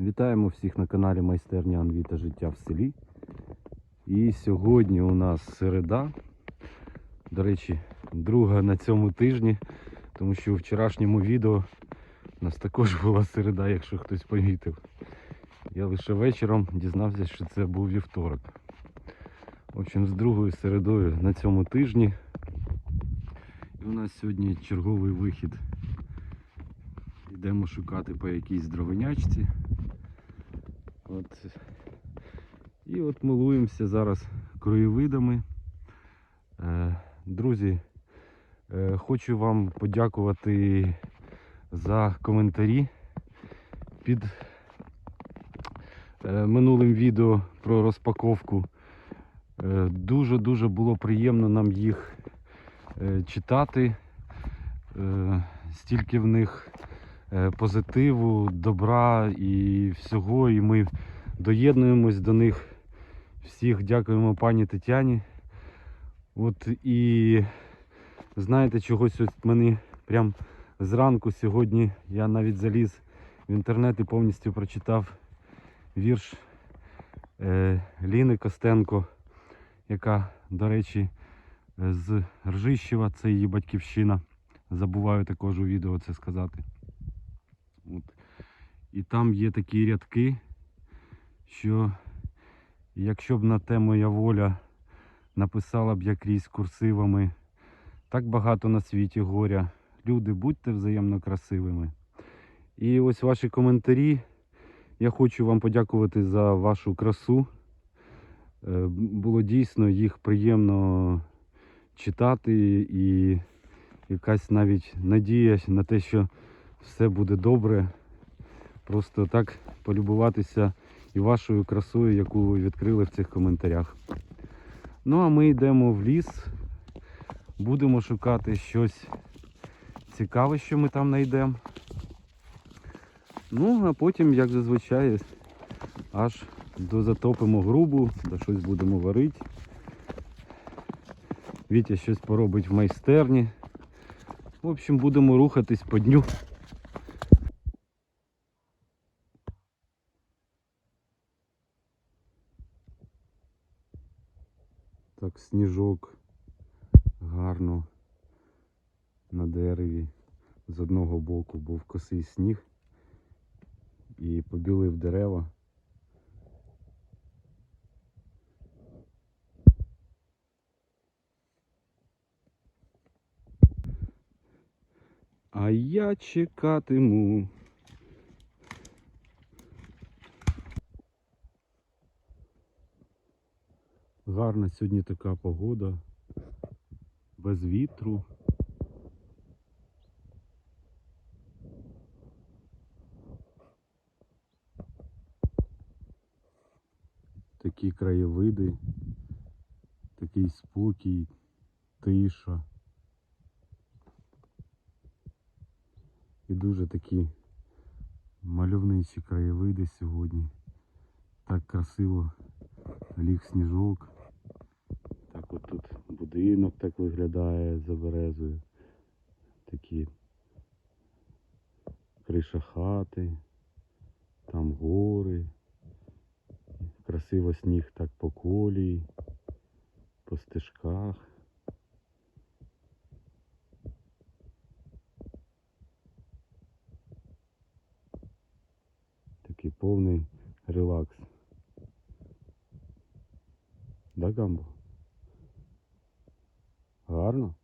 Вітаємо всіх на каналі Майстерня Анві та життя в селі. І сьогодні у нас середа. До речі, друга на цьому тижні, тому що у вчорашньому відео у нас також була середа, якщо хтось помітив. Я лише вечором дізнався, що це був вівторок. В общем, з другою середою на цьому тижні. І у нас сьогодні черговий вихід. Йдемо шукати по якійсь дровинячці. От. І от милуємося зараз краєвидами. Е, Друзі, е, хочу вам подякувати за коментарі під е, минулим відео про розпаковку. Дуже-дуже було приємно нам їх читати. Стільки в них позитиву, добра і всього. І ми доєднуємось до них. Всіх дякуємо пані Тетяні. От і знаєте, чогось от мені прям зранку сьогодні я навіть заліз в інтернет і повністю прочитав вірш е, Ліни Костенко, яка, до речі, е, з Ржищева, це її батьківщина. Забуваю також у відео це сказати. От. І там є такі рядки, що якщо б на те моя воля написала б я курсивами, так багато на світі горя. Люди, будьте взаємно красивими. І ось ваші коментарі. Я хочу вам подякувати за вашу красу. Е, Було дійсно їх приємно читати і якась навіть надія на те, що все буде добре. Просто так полюбуватися і вашою красою, яку ви відкрили в цих коментарях. Ну а ми йдемо в ліс, будемо шукати щось цікаве, що ми там знайдемо. Ну, а потім, як зазвичай, аж до затопимо грубу, до щось будемо варити. Вітя щось поробить в майстерні. В общем, будемо рухатись по дню. Сніжок гарно на дереві з одного боку був косий сніг і побілив дерева. А я чекатиму. Гарна сьогодні така погода, без вітру. Такі краєвиди, такий спокій, тиша. І дуже такі мальовничі краєвиди сьогодні. Так красиво ліг сніжок. От тут будинок так виглядає за березою. Такі криша хати, там гори. Красиво сніг так по колії, по стежках. Такий повний релакс. Да, Гамбо? Гарно?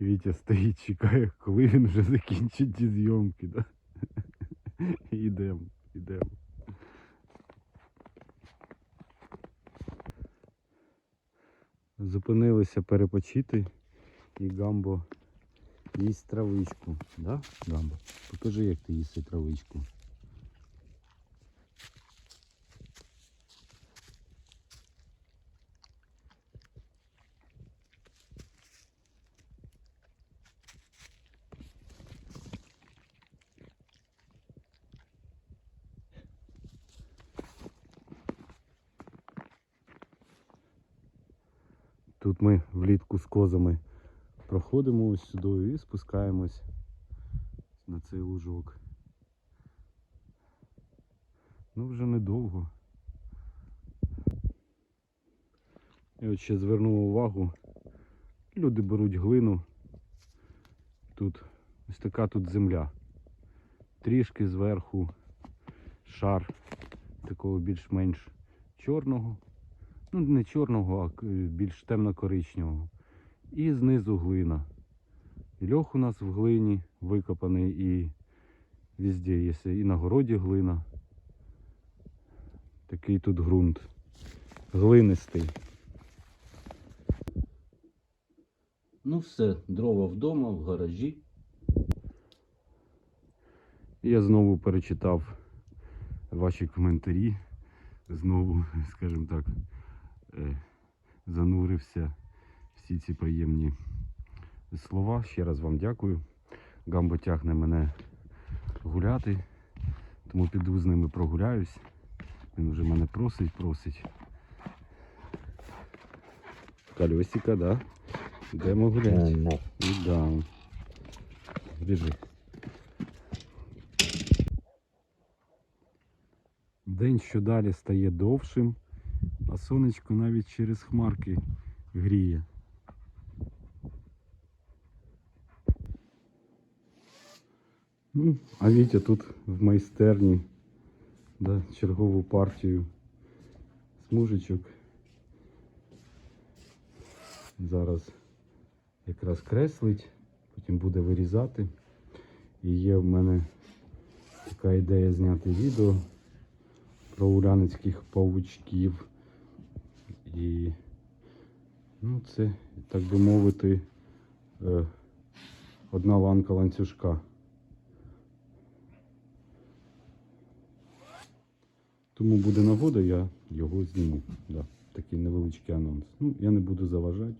Вітя стоїть, чекає, коли він вже закінчить ті зйомки, да? Ідемо, ідемо. Зупинилися перепочити і Гамбо їсть травичку. Да, Гамбо? Покажи, як ти їси травичку. Тут ми влітку з козами проходимо ось сюди і спускаємось на цей лужок. Ну, вже недовго. І от ще звернув увагу, люди беруть глину. Тут ось така тут земля. Трішки зверху шар такого більш-менш чорного. Ну, не чорного, а більш темно-коричневого. І знизу глина. І льох у нас в глині викопаний і везде є. І на городі глина. Такий тут ґрунт. Глинистий. Ну все, дрова вдома, в гаражі. Я знову перечитав ваші коментарі. Знову, скажімо так, занурився всі ці приємні слова. Ще раз вам дякую. Гамбо тягне мене гуляти, тому піду з ними прогуляюсь. Він вже мене просить, просить. Колесика, да? Йдемо гуляти. Да. Біжи. День що далі стає довшим, а сонечко навіть через хмарки гріє. Ну, а Вітя тут в майстерні да, чергову партію смужечок. Зараз якраз креслить, потім буде вирізати. І є в мене така ідея зняти відео про уляницьких павучків. І ну, це, так би мовити, е, одна ланка ланцюжка. Тому буде нагода, я його зніму. Да, такий невеличкий анонс. Ну, я не буду заважати.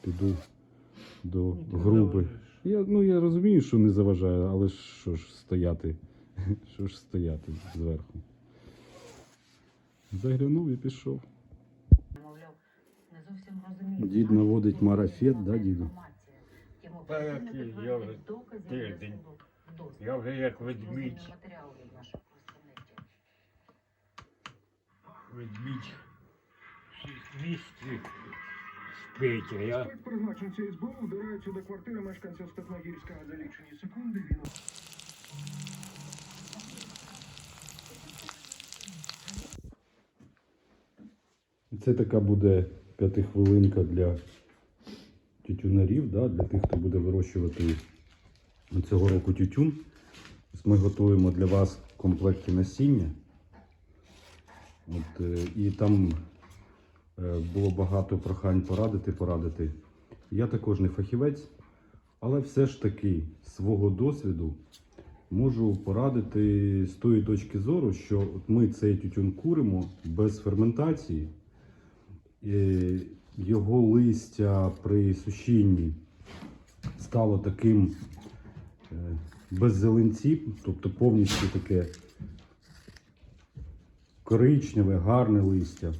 Піду до груби. Я, ну, я розумію, що не заважаю, але що ж стояти? Що ж стояти зверху? Заглянув і пішов. Мовляв, не зовсім розумію. Дід наводить марафет, да, діду? Та який, я вже тиждень. Я вже як ведмідь, матеріал від наших представників. ведмідь в місті спить, а я Спецпризначенці СБУ вдираються до квартири мешканця Степногірська за лічені секунди. Він Це така буде п'ятихвилинка для тютюнарів, да, для тих, хто буде вирощувати цього року тютюн. Ми готуємо для вас в комплекті насіння. От, е, і там е, було багато прохань порадити, порадити. Я також не фахівець, але все ж таки свого досвіду можу порадити з тої точки зору, що ми цей тютюн куримо без ферментації. Е, Його листя при сушінні стало таким е, без зеленців, тобто повністю таке коричневе, гарне листя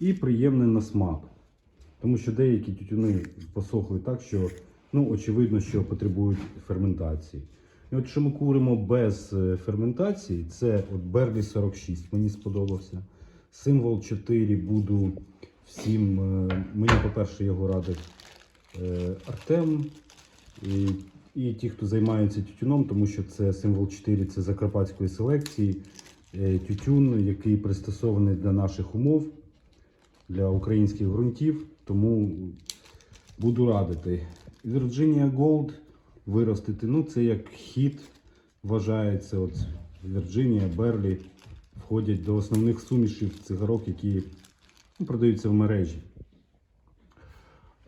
і приємне на смак. Тому що деякі тютюни посохли так, що ну, очевидно, що потребують ферментації. І от що ми куримо без е, ферментації, це от Берлі 46, мені сподобався. Символ 4 буду всім. е, Мені, по-перше, його радив е, Артем. І, і ті, хто займається тютюном, тому що це символ 4 це закарпатської селекції. Е, Тютюн, який пристосований для наших умов, для українських ґрунтів. Тому буду радити. Virginia Gold виростити. Ну, це як хід вважається. От Virginia, Берлі входять до основних сумішів цигарок, які продаються в мережі.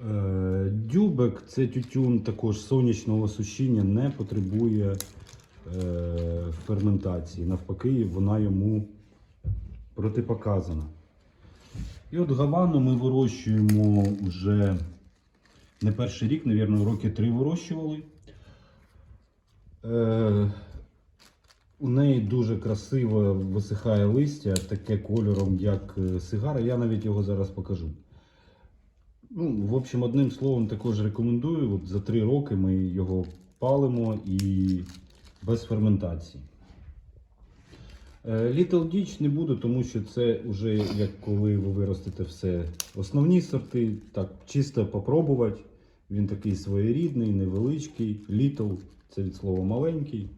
Е, Дюбек це тютюн також сонячного сушіння, не потребує е, ферментації. Навпаки, вона йому протипоказана. І от гавану ми вирощуємо вже не перший рік, мабуть, роки три вирощували. У неї дуже красиво висихає листя, таке кольором, як е, сигара. Я навіть його зараз покажу. Ну, в общем, одним словом, також рекомендую. От за три роки ми його палимо і без ферментації. Е, Little Ditch не буду, тому що це вже як коли ви виростете все основні сорти, так чисто попробувати. Він такий своєрідний, невеличкий. Little це від слова маленький.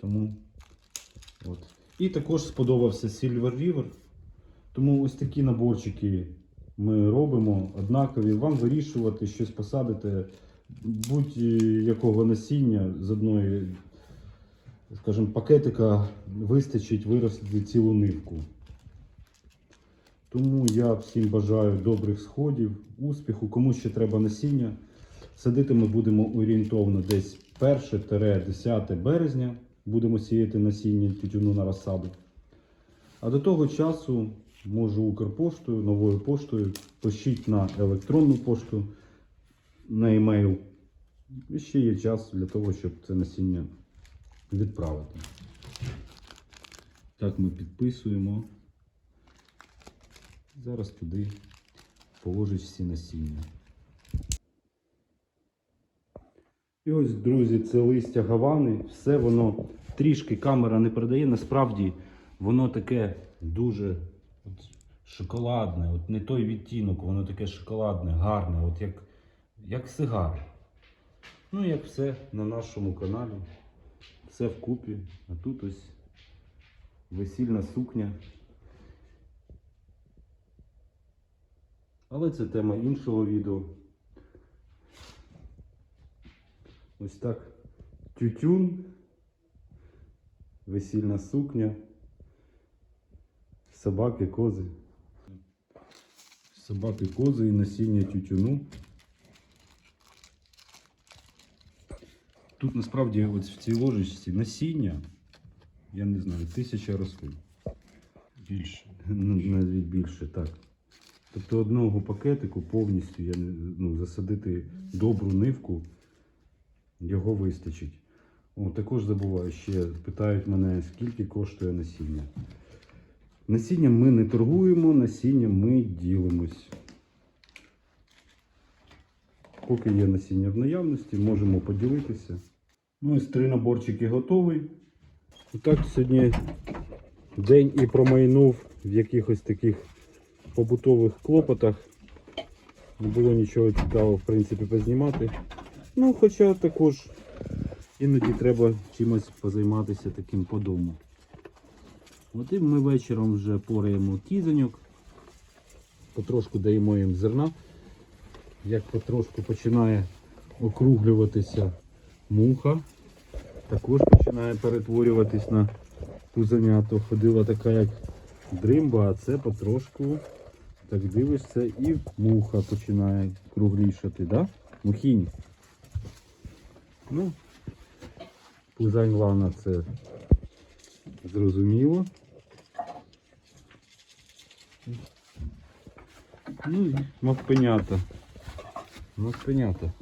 Тому от. І також сподобався Silver River. Тому ось такі наборчики ми робимо однакові. Вам вирішувати, щось посадити, будь-якого насіння з одної, скажімо, пакетика вистачить виростити цілу нивку. Тому я всім бажаю добрих сходів, успіху. Кому ще треба насіння. Садити ми будемо орієнтовно десь 1-10 березня. Будемо сіяти насіння тютюну на розсаду. А до того часу можу Укрпоштою, новою поштою, пишіть на електронну пошту, на емейл. І ще є час для того, щоб це насіння відправити. Так ми підписуємо. Зараз туди положить всі насіння. І ось, друзі, це листя гавани. Все воно трішки камера не передає. Насправді воно таке дуже от, шоколадне, от не той відтінок, воно таке шоколадне, гарне, от як, як сигар. Ну, як все на нашому каналі. Все вкупі. А тут ось весільна сукня. Але це тема іншого відео. Ось так. Тютюн, весільна сукня, собаки, кози. Собаки, кози і насіння тютюну. Тут насправді ось в цій ложечці насіння, я не знаю, тисяча рослин. Більше. Навіть більше, так. Тобто одного пакетику повністю я не, ну, засадити добру нивку, його вистачить. О, також забуваю ще, питають мене, скільки коштує насіння. Насінням ми не торгуємо, насінням ми ділимось. Поки є насіння в наявності, можемо поділитися. Ну, ось три наборчики готові. Так, сьогодні день і промайнув в якихось таких побутових клопотах. Не було нічого цікавого, в принципі, познімати. Ну, хоча також іноді треба чимось позайматися таким по дому. От і ми вечором вже пораємо кізоньок, потрошку даємо їм зерна. Як потрошку починає округлюватися муха, також починає перетворюватись на пузанято. Ходила така як дримба, а це потрошку, так дивишся, і муха починає круглішати, да? Мухінь. Ну, пузань лана це зрозуміло. Ну і. Мавпенята.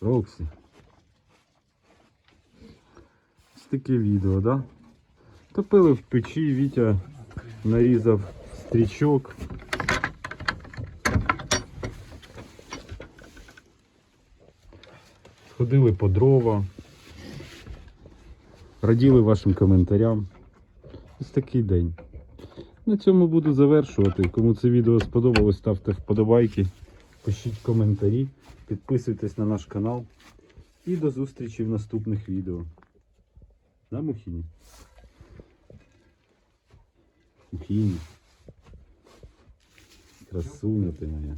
Роксі. Ось таке відео, да? Топили в печі, Вітя нарізав стрічок. Ходили по дрова. Раділи вашим коментарям. Ось такий день. На цьому буду завершувати. Кому це відео сподобалось, ставте вподобайки, пишіть коментарі, підписуйтесь на наш канал. І до зустрічі в наступних відео. На Мухіні. Мухіні. Красуня ти моя.